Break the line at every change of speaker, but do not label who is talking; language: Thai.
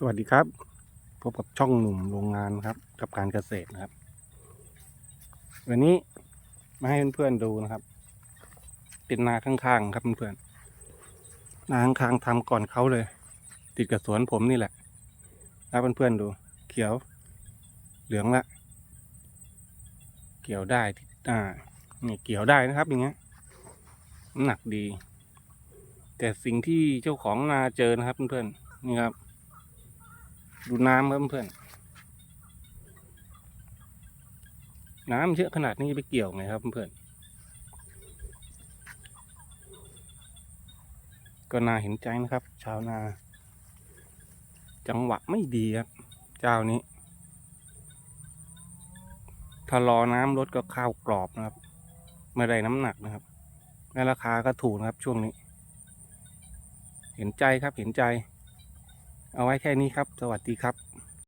สวัสดีครับ พบกับช่องหนุ่มโรงงานครับ กับการเกษตรนะครับ วันนี้มาให้เพื่อนๆดูนะครับ เป็นนาข้างๆครับเพื่อนๆนาข้างๆทำก่อนเขาเลย ติดกับสวนผมนี่แหละแล้วเพื่อนๆดู เขียว เหลืองละ เกี่ยวได้ที่อ่านี่เกี่ยวได้นะครับอย่างเงี้ยหนักดี แต่สิ่งที่เจ้าของนาเจอนะครับเพื่อนๆนี่ครับ ดูน้ำครับเพื่อนน้ำเยอะขนาดนี้ไปเกี่ยวไงครับเพื่อนก็น่าเห็นใจนะครับ ชาวนา จังหวะไม่ดีครับ เจ้านี้ ถ้ารอน้ำลดก็ข้าวกรอบนะครับ ไม่ได้น้ำหนักนะครับ และราคาก็ถูกนะครับช่วงนี้ เห็นใจครับเห็นใจ เอาไว้แค่นี้ครับ สวัสดีครับ